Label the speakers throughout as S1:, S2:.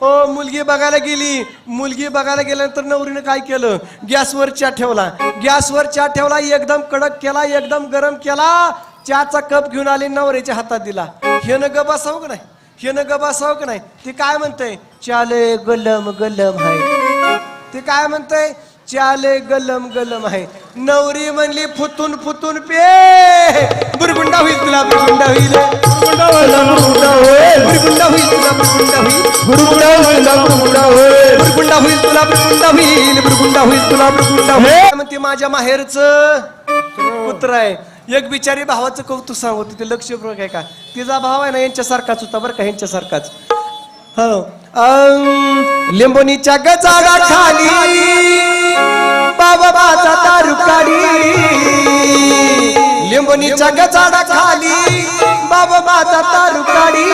S1: हो मुलगी बघायला गेली. मुलगी बघायला गेल्यानंतर नवरीनं काय केलं? गॅसवर चहा ठेवला. गॅसवर चहा ठेवला एकदम कडक केला एकदम गरम केला. चहाचा कप घेऊन आली नवऱ्याच्या हातात दिला. हे न ग बसाव का नाही? हे न ग बसाव का नाही? ते काय म्हणतंय? चाले गलम गलम आहे. ते काय म्हणतंय? चाले गलम गलम आहे. नवरी म्हणली फुतून फुतून पे. बुरगुंडा होईल तुला बुरगुंडा होईल. बुरगुंडा होईल. तुला बुरगुंडा होईल. बुरगुंडा होईल तुला बुरगुंडा होईल. बुरगुंडा होईल तुला बुरगुंडा होईल. म्हणते माझ्या माहेरच? पुत्र आहे. एक बिचारी भावाचं कौतुक सांगू तिथे लक्षपूर्वक आहे का? तिचा भाव आहे ना यांच्यासारखाच होता बरं का यांच्यासारखाच. हो. लिंबोनीच्या गजाडा खाली. लिंबोनीच्या गजाडा खाली? बाबा माझा तारुकाडी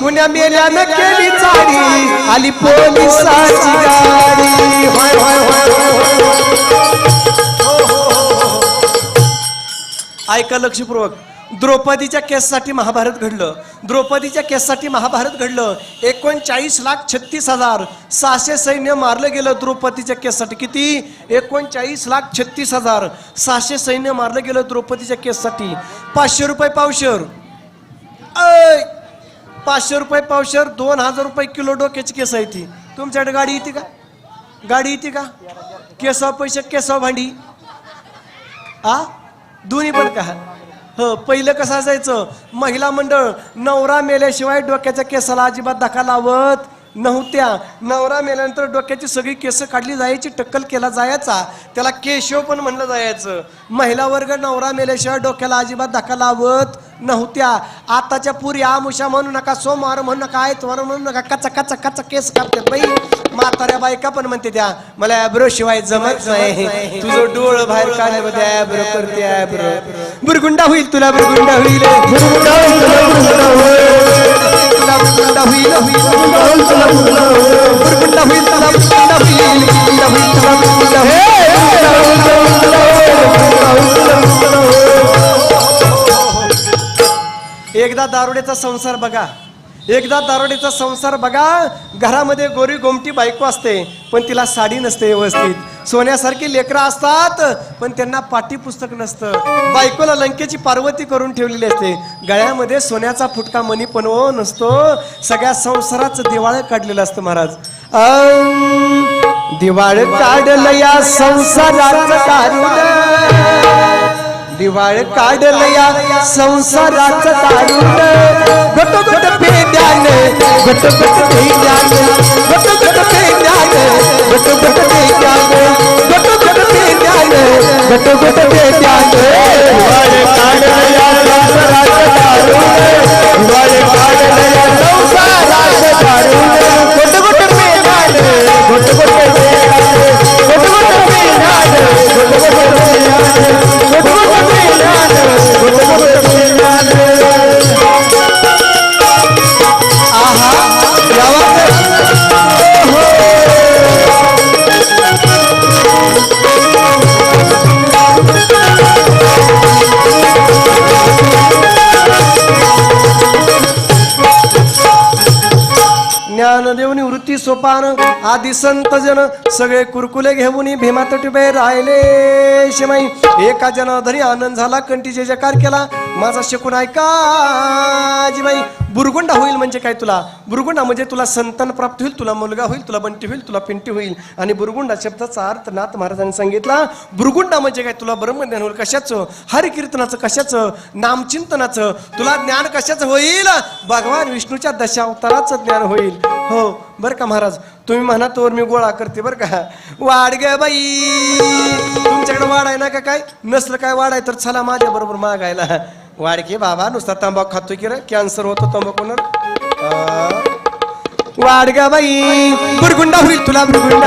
S1: कुण्या मेल्यानं केली चाडी? आली पोलिसाची गाडी. होय होय होय होय हो, हो, हो, ऐका लक्षपूर्वक. द्रौपदीच्या केससाठी महाभारत घडलं. द्रौपदीच्या केससाठी महाभारत घडलं. एकोणचाळीस लाख छत्तीस हजार सहाशे सैन्य मारलं गेलं द्रौपदीच्या केससाठी. किती? एकोणचाळीस लाख छत्तीस हजार सहाशे सैन्य मारलं गेलं द्रौपदीच्या केससाठी. पाचशे रुपये पावशर. ऐ पाचशे रुपये पावशर दोन हजार रुपये किलो डोक्याची केस आहे ती. तुमच्याकडे गाडी येते का? गाडी येते का? केसाव पैसे केसाव भांडी. आ? दोन्ही पण का? हो पहिलं कसं असायचं? महिला मंडळ नवरा मेल्याशिवाय डोक्याच्या केसाला अजिबात धक्का लावत नव्हत्या. नवरा मेल्यानंतर डोक्याची सगळी केस काढली जायची टक्कल केला जायचा. त्याला केशव पण म्हणलं जायचं. महिला वर्ग नवरा मेल्याशिवाय डोक्याला अजिबात धक्का लावत नव्हत्या. आताच्या पुरी आमुषा म्हणू नका सोमवार म्हणू नका आयतवार म्हणू नका कचा कचा कचा केस कापतात बाई म्हाताऱ्या बायका पण म्हणते त्या मला ॲब्रो शिवाय जमत नाही. तुझं डोळ बाहेर काढल्यामध्ये ॲब्रो करते ॲब्रो. बुरगुंडा होईल तुला बुरगुंडा होईल. तुला होईल होईल तुला होईल तुला होईल होईल तुला होईल एकदा दारुड्याचा संसार बघा. एकदा दारोडेचा संसार बघा. घरामध्ये गोरी गोमटी बायको असते पण तिला साडी नसते व्यवस्थित. सोन्यासारखी लेकरं असतात पण त्यांना पाठ्यपुस्तक नसतं. बायकोला लंकेची पार्वती करून ठेवलेली असते. गळ्यामध्ये सोन्याचा फुटका मणी पण ओ नसतो. सगळ्या संसाराचं दिवाळ काढलेलं असतं महाराज. दिवाळ काढलं या संसाराचं काढलं दिवाळ काढल या संसाराचं तारुण घट घट पेद्यान घट घट पेद्यान घट घट पेद्यान घट घट Bateu, bateu, bateu. না দেবনি निवृत्ती सोपान आदी संत जन सगळे कुरकुले घेऊन भीमात टिपे राहिले. शिमाई एका जनाधरी आनंद झाला कंठीचे जकार केला. माझा शकून ऐका आजीबाई बुरगुंडा होईल म्हणजे काय तुला? बुरगुंडा म्हणजे तुला संतान प्राप्त होईल तुला मुलगा होईल तुला बंटी होईल तुला पिंटी होईल. आणि बुरगुंडा शब्दाचा अर्थ नाथ महाराजांनी सांगितला बुरगुंडा म्हणजे काय? तुला ब्रह्मज्ञान होईल कशाचं? हरिकीर्तनाचं कशाचं? नामचिंतनाचं? तुला ज्ञान कशाचं होईल? भगवान विष्णूच्या दशावताराचं ज्ञान होईल. हो बरं का महाराज? तुम्ही म्हणा तोवर मी गोळा करते बरं का? वाढ ग बाई! तुमच्याकडे वाढ आहे ना का काय? नसलं काय वाढ आहे तर चला माझ्या बरोबर मागायला. वाढ की बाबा नुसता तंबाखू खातो की रे? कॅन्सर होतो तंबाखूनर वाढ ग बाई! बुरगुंडा होईल तुला बुरगुंडा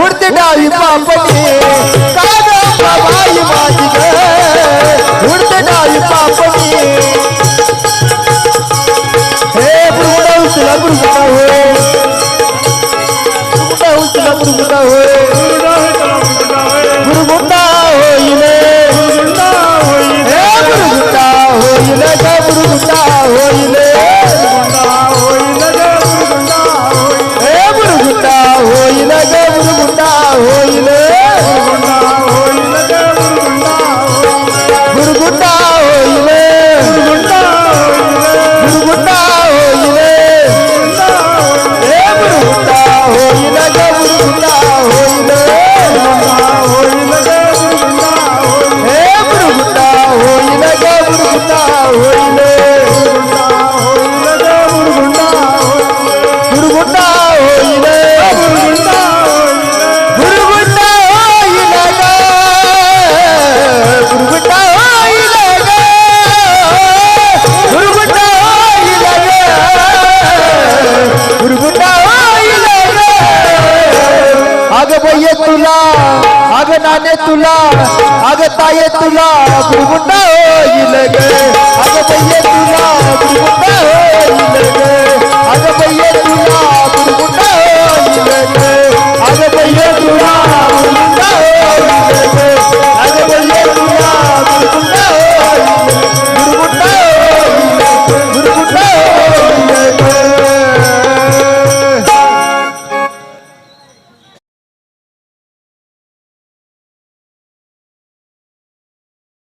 S1: ఉడితిడాయి పాపని కాదా బాబాయి వాటిగా ఉడితిడాయి పాపని హే బృందౌతుల బృందౌ బృందౌతుల బృందౌ तुला अगता ये तुला होईल
S2: ग